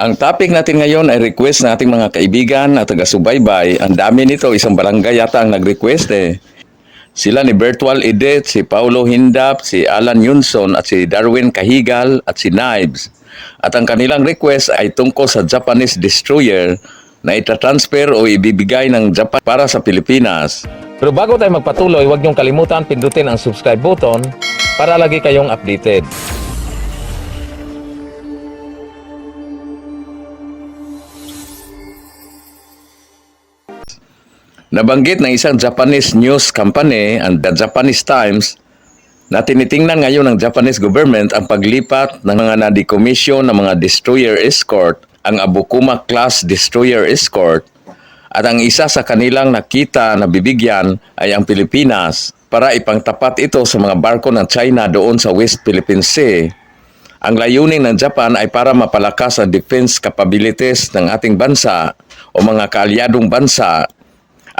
Ang topic natin ngayon ay request ng ating mga kaibigan at taga-subaybay. Ang dami nito, isang barangay yata ang nag-request eh. Sila ni Bertual Edith, si Paulo Hindap, si Alan Yunson at si Darwin Kahigal at si Knives. At ang kanilang request ay tungkol sa Japanese destroyer na itatransfer o ibibigay ng Japan para sa Pilipinas. Pero bago tayo magpatuloy, huwag niyong kalimutan pindutin ang subscribe button para lagi kayong updated. Nabanggit ng isang Japanese news company, ang The Japanese Times, na tinitingnan ngayon ng Japanese government ang paglipat ng mga na-decommission ng mga destroyer escort, ang Abukuma class destroyer escort, at ang isa sa kanilang nakita na bibigyan ay ang Pilipinas para ipangtapat ito sa mga barko ng China doon sa West Philippine Sea. Ang layunin ng Japan ay para mapalakas ang defense capabilities ng ating bansa o mga kaalyadong bansa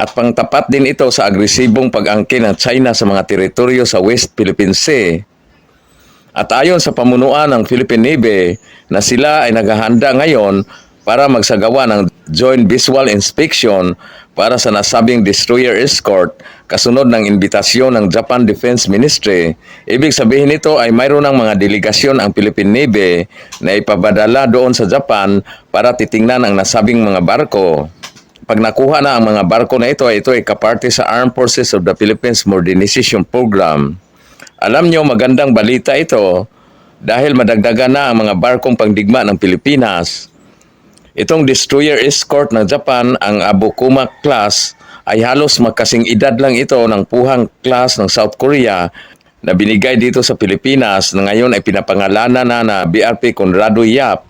at pangtapat din ito sa agresibong pag-angkin ng China sa mga teritoryo sa West Philippine Sea. At ayon sa pamunuan ng Philippine Navy na sila ay naghahanda ngayon para magsagawa ng joint visual inspection para sa nasabing destroyer escort kasunod ng imbitasyon ng Japan Defense Ministry. Ibig sabihin nito ay mayroon ng mga delegasyon ang Philippine Navy na ipabadala doon sa Japan para titingnan ang nasabing mga barko pag nakuha na ang mga barko na ito, ito ay kaparte sa Armed Forces of the Philippines Modernization Program. Alam nyo, magandang balita ito dahil madagdagan na ang mga barkong pangdigma ng Pilipinas. Itong destroyer escort ng Japan, ang Abukuma class, ay halos magkasing edad lang ito ng puhang class ng South Korea na binigay dito sa Pilipinas na ngayon ay pinapangalanan na na BRP Conrado Yap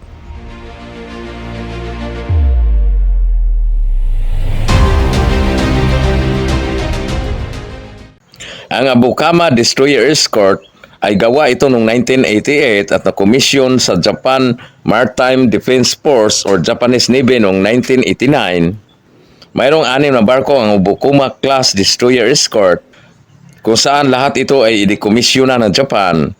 Ang Abukama Destroyer Escort ay gawa ito noong 1988 at na-commission sa Japan Maritime Defense Force or Japanese Navy noong 1989. Mayroong anim na barko ang Abukuma Class Destroyer Escort kung saan lahat ito ay idikomisyona ng Japan.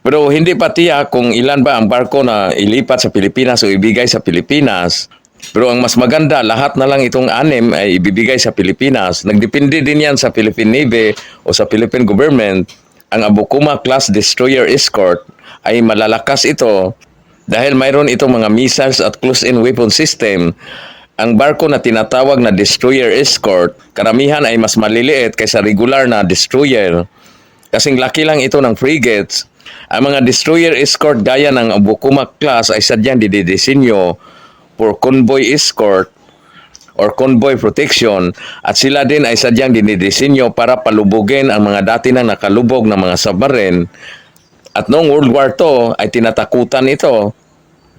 Pero hindi pa tiyak kung ilan ba ang barko na ilipat sa Pilipinas o ibigay sa Pilipinas. Pero ang mas maganda, lahat na lang itong anim ay ibibigay sa Pilipinas. Nagdepende din yan sa Philippine Navy o sa Philippine Government. Ang Abukuma Class Destroyer Escort ay malalakas ito dahil mayroon itong mga missiles at close-in weapon system. Ang barko na tinatawag na Destroyer Escort, karamihan ay mas maliliit kaysa regular na destroyer. Kasing laki lang ito ng frigates. Ang mga Destroyer Escort gaya ng Abukuma Class ay sadyang dididisenyo for convoy escort or convoy protection at sila din ay sadyang dinidisenyo para palubugin ang mga dati nang nakalubog ng mga submarine. At noong World War II ay tinatakutan ito.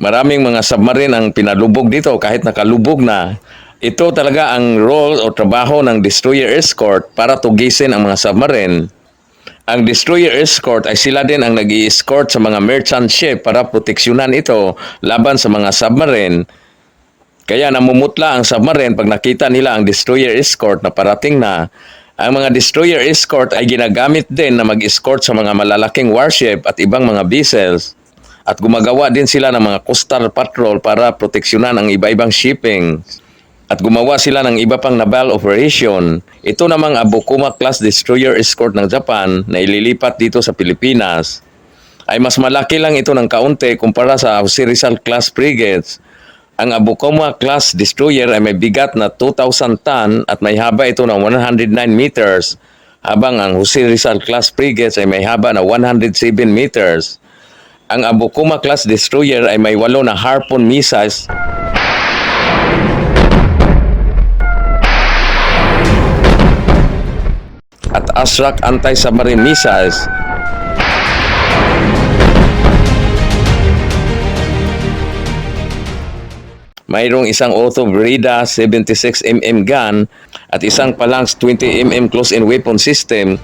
Maraming mga submarine ang pinalubog dito kahit nakalubog na. Ito talaga ang role o trabaho ng destroyer escort para tugisin ang mga submarine. Ang destroyer escort ay sila din ang nag escort sa mga merchant ship para proteksyonan ito laban sa mga submarine. Kaya namumutla ang submarine pag nakita nila ang destroyer escort na parating na. Ang mga destroyer escort ay ginagamit din na mag-escort sa mga malalaking warship at ibang mga vessels. At gumagawa din sila ng mga coastal patrol para proteksyonan ang iba-ibang shipping. At gumawa sila ng iba pang naval operation. Ito namang Abukuma class destroyer escort ng Japan na ililipat dito sa Pilipinas ay mas malaki lang ito ng kaunti kumpara sa Jose Rizal class frigates ang Abukoma class destroyer ay may bigat na 2,000 ton at may haba ito ng 109 meters, habang ang Jose Rizal class frigates ay may haba na 107 meters. Ang Abukoma class destroyer ay may walo na harpoon missiles at Asrak anti-submarine missiles Mayroong isang Otto Breda 76mm gun at isang Palangs 20mm close-in weapon system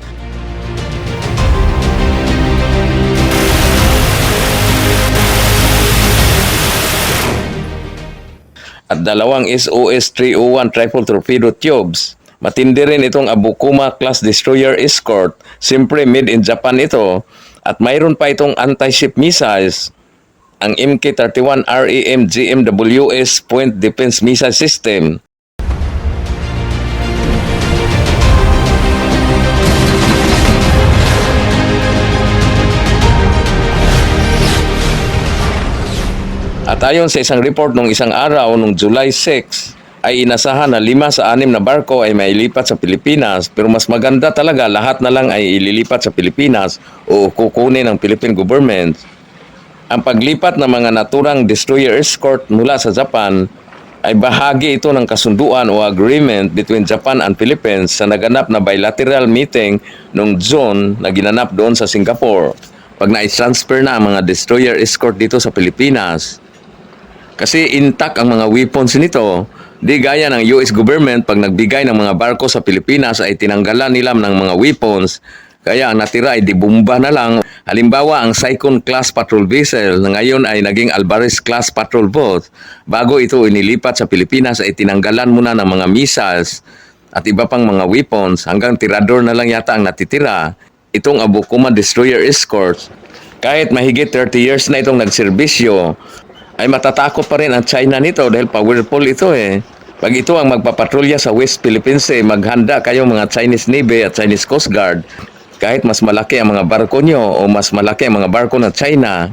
at dalawang SOS 301 triple torpedo tubes. Matindi rin itong Abukuma class destroyer escort. Siyempre made in Japan ito. At mayroon pa itong anti-ship missiles ang MK-31 RAM GMWS Point Defense Missile System At ayon sa isang report nung isang araw nung July 6, ay inasahan na lima sa anim na barko ay mailipat sa Pilipinas pero mas maganda talaga lahat na lang ay ililipat sa Pilipinas o kukunin ng Philippine government. Ang paglipat ng mga naturang destroyer escort mula sa Japan ay bahagi ito ng kasunduan o agreement between Japan and Philippines sa naganap na bilateral meeting noong June na ginanap doon sa Singapore. Pag na-transfer na ang mga destroyer escort dito sa Pilipinas, kasi intact ang mga weapons nito. Di gaya ng US government pag nagbigay ng mga barko sa Pilipinas ay tinanggalan nila ng mga weapons. Kaya ang natira ay dibumba na lang. Halimbawa, ang Cyclone class patrol vessel na ngayon ay naging Alvarez class patrol boat. Bago ito inilipat sa Pilipinas ay tinanggalan muna ng mga missiles at iba pang mga weapons hanggang tirador na lang yata ang natitira. Itong Abukuma Destroyer Escort kahit mahigit 30 years na itong nagserbisyo, ay matatakot pa rin ang China nito dahil powerful ito eh. Pag ito ang magpapatrolya sa West Philippines, eh, maghanda kayo mga Chinese Navy at Chinese Coast Guard. Kahit mas malaki ang mga barko nyo o mas malaki ang mga barko ng China,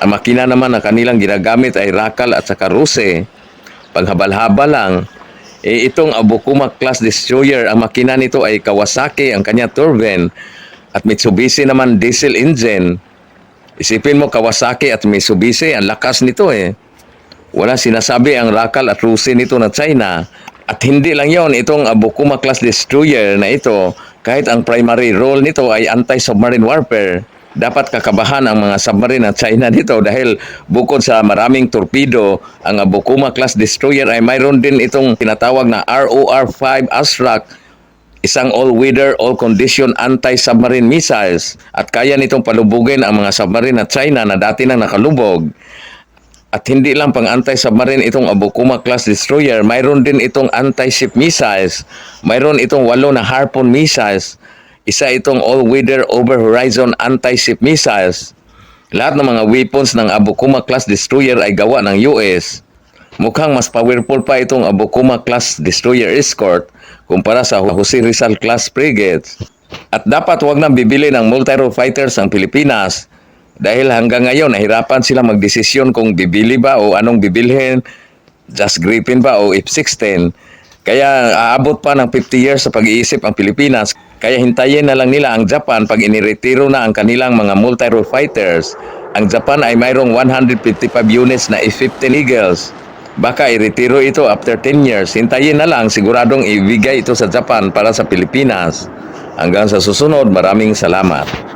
ang makina naman na kanilang ginagamit ay Rakal at saka Ruse. Paghabal-habal lang, eh, itong Abukuma class destroyer, ang makina nito ay Kawasaki, ang kanya turbine, at Mitsubishi naman diesel engine. Isipin mo Kawasaki at Mitsubishi, ang lakas nito eh. Wala sinasabi ang Rakal at Rusi nito na China. At hindi lang yon itong Abukuma class destroyer na ito, kahit ang primary role nito ay anti-submarine warfare, dapat kakabahan ang mga submarine ng China dito dahil bukod sa maraming torpedo, ang Abukuma class destroyer ay mayroon din itong tinatawag na ROR-5 Asrak isang all-weather, all-condition anti-submarine missiles at kaya nitong palubugin ang mga submarine at China na dati nang nakalubog. At hindi lang pang anti-submarine itong Abukuma class destroyer, mayroon din itong anti-ship missiles, mayroon itong walo na Harpoon missiles, isa itong all-weather over-horizon anti-ship missiles. Lahat ng mga weapons ng Abukuma class destroyer ay gawa ng US. Mukhang mas powerful pa itong Abukuma class destroyer escort kumpara sa Jose Rizal class frigates. At dapat wag nang bibili ng multi-role fighters ang Pilipinas dahil hanggang ngayon nahirapan sila magdesisyon kung bibili ba o anong bibilhin, Just Griffin ba o F-16. Kaya aabot pa ng 50 years sa pag-iisip ang Pilipinas. Kaya hintayin na lang nila ang Japan pag iniretiro na ang kanilang mga multi-role fighters. Ang Japan ay mayroong 155 units na F-15 Eagles. Baka iretiro ito after 10 years. Hintayin na lang, siguradong ibigay ito sa Japan para sa Pilipinas. Hanggang sa susunod, maraming salamat.